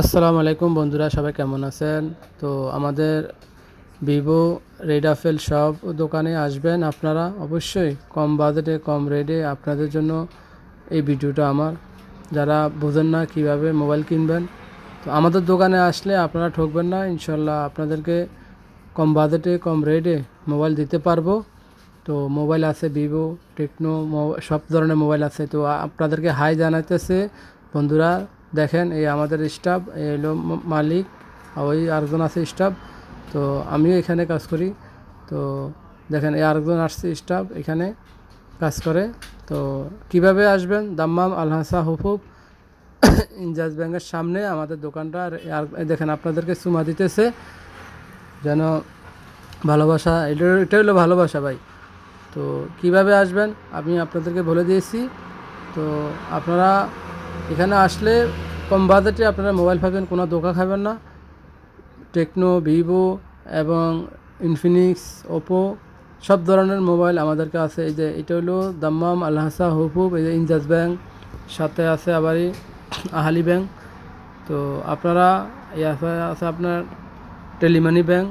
আসসালামু আলাইকুম বন্ধুরা, সবাই কেমন আছেন? তো আমাদের ভিভো রেডাফেল সব দোকানে আসবেন আপনারা। অবশ্যই কম বাজেটে, কম রেটে আপনাদের জন্য এই ভিডিওটা আমার। যারা বোঝেন না কীভাবে মোবাইল কিনবেন, তো আমাদের দোকানে আসলে আপনারা ঠকবেন না। ইনশাল্লাহ আপনাদেরকে কম বাজেটে, কম রেটে মোবাইল দিতে পারব। তো মোবাইল আছে ভিভো, টেকনো সব ধরনের মোবাইল আছে। তো আপনাদেরকে হাই জানাইতেছে বন্ধুরা দেখেন, এই আমাদের স্টাফ এই হলো মালিক ওই আরেকজন আছে স্টাফ তো আমিও এখানে কাজ করি। তো দেখেন, এই আরেকজন আসছে স্টাফ এখানে কাজ করে। তো কীভাবে আসবেন? দাম্মাম আলহাসা হুফুব ইনজাজ ব্যাংকের সামনে আমাদের দোকানটা, আর আর দেখেন, আপনাদেরকে চুমা দিতেছে। যেন ভালোবাসা, এটা এটা হলো ভালোবাসা ভাই। তো কীভাবে আসবেন? আমি আপনাদেরকে বলে দিয়েছি। তো আপনারা এখানে আসলে কম বাজেটে আপনারা মোবাইল পাবেন, কোনো ধোকা খাবেন না। টেকনো, ভিভো এবং ইনফিনিক্স, ওপো, সব ধরনের মোবাইল আমাদেরকে আছে এই যে এটা হলো দাম্মাম আলহাসা হুফুব এই যে ইনজাজ ব্যাংক, সাথে আছে আবারই আহালি ব্যাংক। তো আপনারা আছে আপনার টেলিমানি ব্যাংক